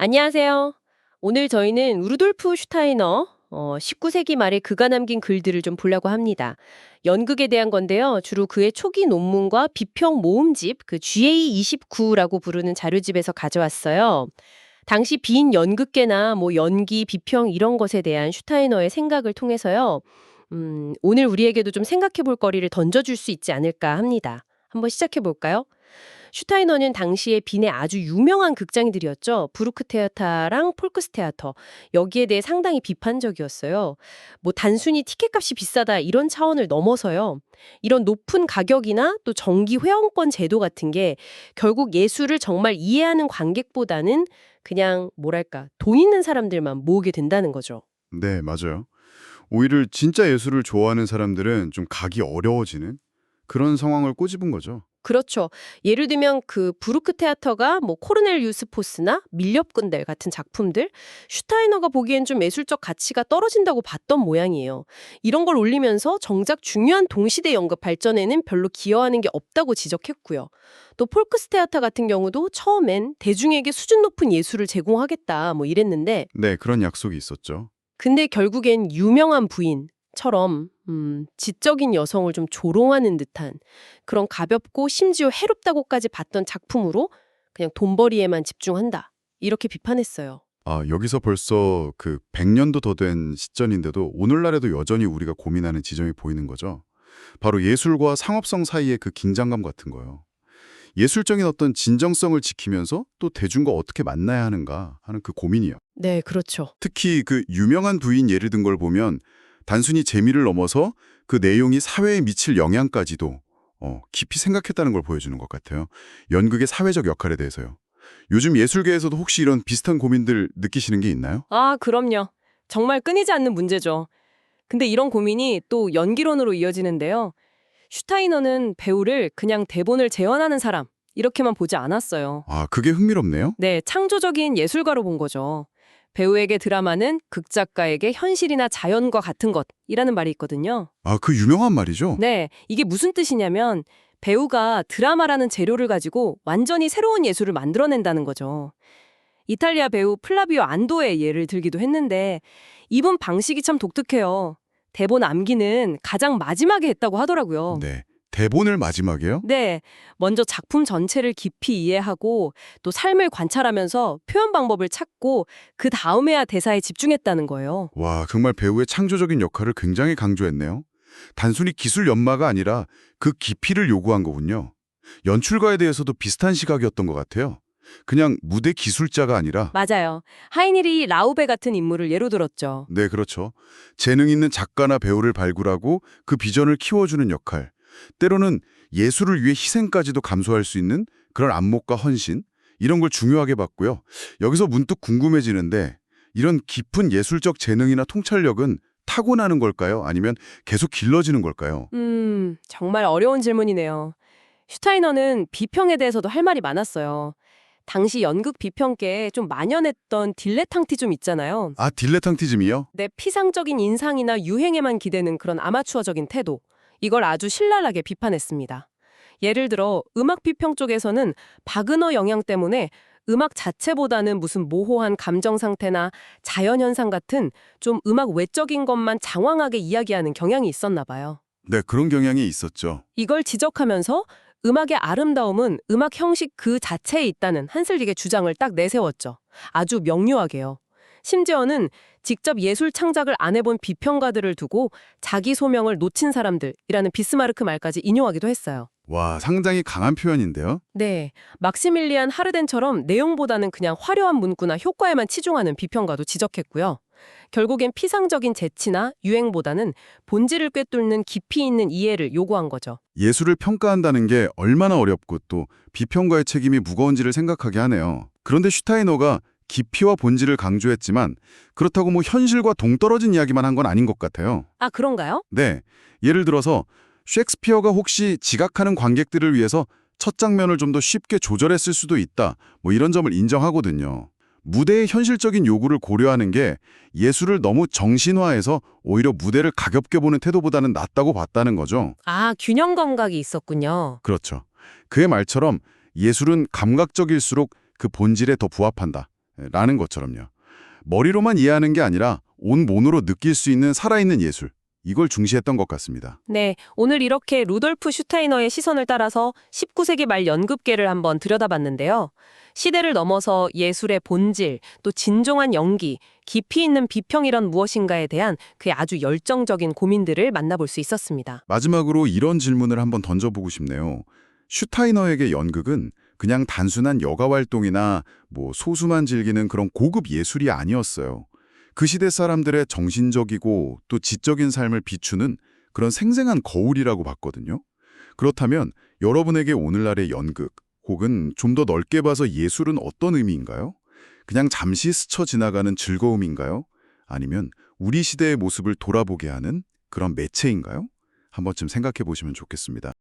안녕하세요. 오늘 저희는 루돌프 슈타이너 어, 19세기 말에 그가 남긴 글들을 좀 보려고 합니다. 연극에 대한 건데요. 주로 그의 초기 논문과 비평 모음집, 그 GA29라고 부르는 자료집에서 가져왔어요. 당시 빈 연극계나 뭐 연기, 비평 이런 것에 대한 슈타이너의 생각을 통해서요. 음, 오늘 우리에게도 좀 생각해 볼 거리를 던져줄 수 있지 않을까 합니다. 한번 시작해 볼까요? 슈타이너는 당시에 빈의 아주 유명한 극장들이었죠. 부르크테아타랑 폴크스 테아터. 여기에 대해 상당히 비판적이었어요. 뭐 단순히 티켓값이 비싸다 이런 차원을 넘어서요. 이런 높은 가격이나 또 정기 회원권 제도 같은 게 결국 예술을 정말 이해하는 관객보다는 그냥 뭐랄까 돈 있는 사람들만 모으게 된다는 거죠. 네, 맞아요. 오히려 진짜 예술을 좋아하는 사람들은 좀 가기 어려워지는 그런 상황을 꼬집은 거죠. 그렇죠. 예를 들면 그 부르크 테아터가 뭐 코르넬리우스 포스나 밀렵꾼들 같은 작품들 슈타이너가 보기엔 좀 예술적 가치가 떨어진다고 봤던 모양이에요. 이런 걸 올리면서 정작 중요한 동시대 연극 발전에는 별로 기여하는 게 없다고 지적했고요. 또 폴크스 테아터 같은 경우도 처음엔 대중에게 수준 높은 예술을 제공하겠다 뭐 이랬는데 네, 그런 약속이 있었죠. 근데 결국엔 유명한 부인 처럼 음, 지적인 여성을 좀 조롱하는 듯한 그런 가볍고 심지어 해롭다고까지 봤던 작품으로 그냥 돈벌이에만 집중한다. 이렇게 비판했어요. 아, 여기서 벌써 그 100년도 더 된 시점인데도 오늘날에도 여전히 우리가 고민하는 지점이 보이는 거죠. 바로 예술과 상업성 사이의 그 긴장감 같은 거요. 예술적인 어떤 진정성을 지키면서 또 대중과 어떻게 만나야 하는가 하는 그 고민이요. 네, 그렇죠. 특히 그 유명한 부인 예를 든 걸 보면 단순히 재미를 넘어서 그 내용이 사회에 미칠 영향까지도 어, 깊이 생각했다는 걸 보여주는 것 같아요. 연극의 사회적 역할에 대해서요. 요즘 예술계에서도 혹시 이런 비슷한 고민들 느끼시는 게 있나요? 아, 그럼요. 정말 끊이지 않는 문제죠. 근데 이런 고민이 또 연기론으로 이어지는데요. 슈타이너는 배우를 그냥 대본을 재현하는 사람, 이렇게만 보지 않았어요. 아, 그게 흥미롭네요. 네, 창조적인 예술가로 본 거죠. 배우에게 드라마는 극작가에게 현실이나 자연과 같은 것이라는 말이 있거든요. 아, 그 유명한 말이죠. 네, 이게 무슨 뜻이냐면 배우가 드라마라는 재료를 가지고 완전히 새로운 예술을 만들어낸다는 거죠. 이탈리아 배우 플라비오 안도의 예를 들기도 했는데 이분 방식이 참 독특해요. 대본 암기는 가장 마지막에 했다고 하더라고요. 네. 대본을 마지막에요? 네, 먼저 작품 전체를 깊이 이해하고 또 삶을 관찰하면서 표현 방법을 찾고 그 다음에야 대사에 집중했다는 거예요. 와, 정말 배우의 창조적인 역할을 굉장히 강조했네요. 단순히 기술 연마가 아니라 그 깊이를 요구한 거군요. 연출가에 대해서도 비슷한 시각이었던 것 같아요. 그냥 무대 기술자가 아니라 맞아요. 하이니리 라우베 같은 인물을 예로 들었죠. 네, 그렇죠. 재능 있는 작가나 배우를 발굴하고 그 비전을 키워주는 역할. 때로는 예술을 위해 희생까지도 감수할 수 있는 그런 안목과 헌신, 이런 걸 중요하게 봤고요. 여기서 문득 궁금해지는데 이런 깊은 예술적 재능이나 통찰력은 타고나는 걸까요? 아니면 계속 길러지는 걸까요? 음, 정말 어려운 질문이네요. 슈타이너는 비평에 대해서도 할 말이 많았어요. 당시 연극 비평계에 좀 만연했던 딜레탕티즘 있잖아요. 아, 딜레탕티즘이요? 내 피상적인 인상이나 유행에만 기대는 그런 아마추어적인 태도. 이걸 아주 신랄하게 비판했습니다. 예를 들어 음악 비평 쪽에서는 바그너 영향 때문에 음악 자체보다는 무슨 모호한 감정 상태나 자연 현상 같은 좀 음악 외적인 것만 장황하게 이야기하는 경향이 있었나 봐요. 네, 그런 경향이 있었죠. 이걸 지적하면서 음악의 아름다움은 음악 형식 그 자체에 있다는 한슬릭의 주장을 딱 내세웠죠. 아주 명료하게요. 심지어는 직접 예술 창작을 안 해본 비평가들을 두고 자기 소명을 놓친 사람들이라는 비스마르크 말까지 인용하기도 했어요. 와, 상당히 강한 표현인데요. 네, 막시밀리안 하르덴처럼 내용보다는 그냥 화려한 문구나 효과에만 치중하는 비평가도 지적했고요. 결국엔 피상적인 재치나 유행보다는 본질을 꿰뚫는 깊이 있는 이해를 요구한 거죠. 예술을 평가한다는 게 얼마나 어렵고 또 비평가의 책임이 무거운지를 생각하게 하네요. 그런데 슈타이너가 깊이와 본질을 강조했지만 그렇다고 뭐 현실과 동떨어진 이야기만 한 건 아닌 것 같아요. 아, 그런가요? 네, 예를 들어서 셰익스피어가 혹시 지각하는 관객들을 위해서 첫 장면을 좀 더 쉽게 조절했을 수도 있다. 뭐 이런 점을 인정하거든요. 무대의 현실적인 요구를 고려하는 게 예술을 너무 정신화해서 오히려 무대를 가볍게 보는 태도보다는 낫다고 봤다는 거죠. 아, 균형 감각이 있었군요. 그렇죠. 그의 말처럼 예술은 감각적일수록 그 본질에 더 부합한다. 라는 것처럼요. 머리로만 이해하는 게 아니라 온 몸으로 느낄 수 있는 살아있는 예술. 이걸 중시했던 것 같습니다. 네, 오늘 이렇게 루돌프 슈타이너의 시선을 따라서 19세기 말 연극계를 한번 들여다봤는데요. 시대를 넘어서 예술의 본질, 또 진정한 연기, 깊이 있는 비평이란 무엇인가에 대한 그의 아주 열정적인 고민들을 만나볼 수 있었습니다. 마지막으로 이런 질문을 한번 던져보고 싶네요. 슈타이너에게 연극은 그냥 단순한 여가 활동이나 뭐 소수만 즐기는 그런 고급 예술이 아니었어요. 그 시대 사람들의 정신적이고 또 지적인 삶을 비추는 그런 생생한 거울이라고 봤거든요. 그렇다면 여러분에게 오늘날의 연극 혹은 좀 더 넓게 봐서 예술은 어떤 의미인가요? 그냥 잠시 스쳐 지나가는 즐거움인가요? 아니면 우리 시대의 모습을 돌아보게 하는 그런 매체인가요? 한 번쯤 생각해 보시면 좋겠습니다.